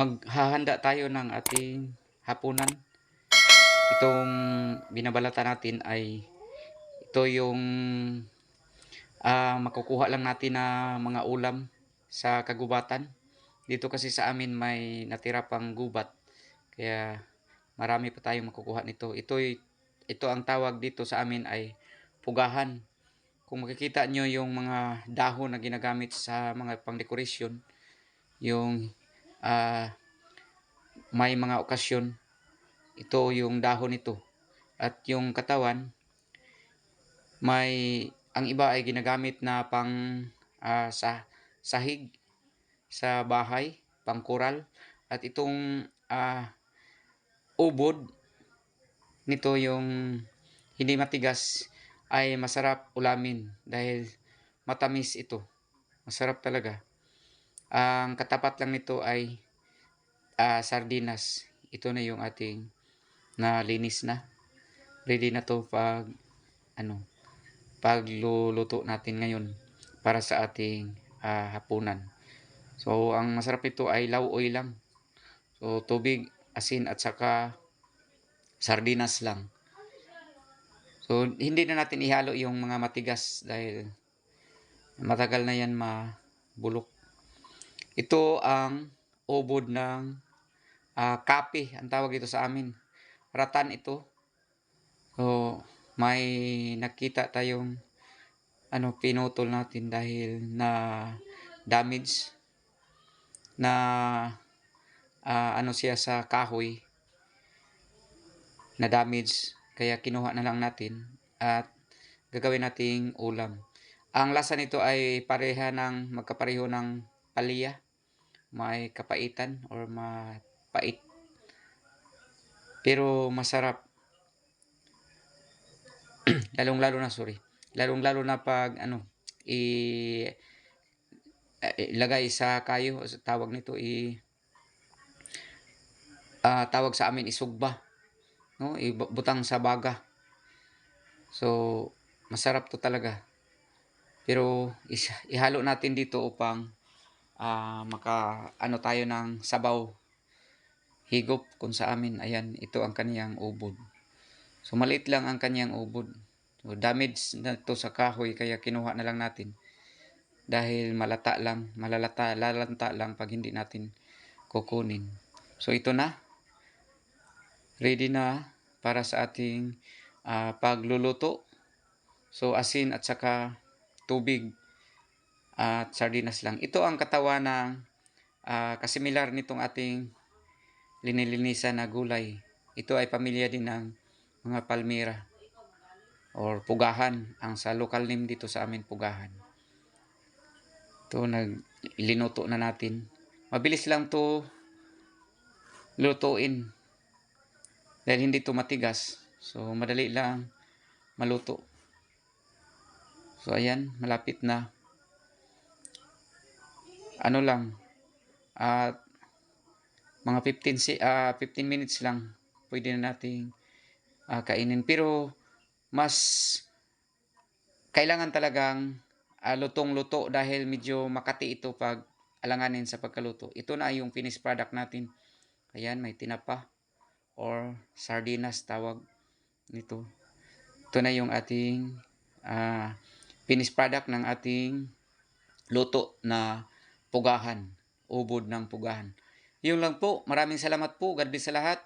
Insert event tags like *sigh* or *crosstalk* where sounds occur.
maghahanda tayo ng ating hapunan. Itong binabalata natin ay ito yung ah, makukuha lang natin na mga ulam sa kagubatan. Dito kasi sa amin may natira pang gubat. Kaya marami pa tayong makukuha nito. Ito, ito ang tawag dito sa amin ay pugahan. Kung makikita nyo yung mga dahon na ginagamit sa mga pangdekorasyon, yung ah, may mga okasyon, ito yung dahon nito. At yung katawan, may ang iba ay ginagamit na pang ah, sa sahig sa bahay, pangkural. At itong ah, ubod nito yung hindi matigas ay masarap ulamin dahil matamis ito. Masarap talaga. Ang katapat lang nito ay ah, sardinas. Ito na yung ating nalinis na. Ready na to pag ano pagluluto natin ngayon para sa ating ah, hapunan. So ang masarap ito ay lauoy lang. So tubig, asin at saka sardinas lang. So hindi na natin ihalo yung mga matigas dahil matagal na yan mabulok. Ito ang ubod ng ah, kape, ang tawag ito sa amin. Ratan ito. So may nakita tayong ano pinutol natin dahil na damage na ah, ano siya sa kahoy na damage kaya kinuha na lang natin at gagawin nating ulam. Ang lasa nito ay pareha ng magkapareho ng palya. May kapaitan or mapait. Pero masarap. *clears throat* lalong lalo na sorry. Lalong lalo na pag ano i eh, ilagay sa kayo tawag nito i ah, tawag sa amin isugba no ibutang sa baga so masarap to talaga pero is, ihalo natin dito upang ah, maka ano tayo ng sabaw higop kung sa amin ayan ito ang kaniyang ubod. So maliit lang ang kaniyang ubod. So damage na to sa kahoy kaya kinuha na lang natin. Dahil malata lang malalata lalanta lang pag hindi natin kukunin. So ito na. Ready na para sa ating ah, pagluluto. So asin at saka tubig at sardinas lang. Ito ang katawan ng ah, kasimilar nitong ating linilinisan na gulay. Ito ay pamilya din ng mga palmira or pugahan. Ang sa local name dito sa amin pugahan. Ito nag ilinuto na natin. Mabilis lang to lutuin dahil hindi to matigas so madali lang maluto so ayan malapit na ano lang at mga 15 si ah, 15 minutes lang pwede na nating ah, kainin pero mas kailangan talagang ah, lutong-luto dahil medyo makati ito pag alanganin sa pagkaluto. Ito na yung finished product natin. Ayan, may tinapa or sardinas tawag nito. Ito na yung ating ah, finished product ng ating luto na pugahan, ubod ng pugahan. Yun lang po. Maraming salamat po. God bless sa lahat.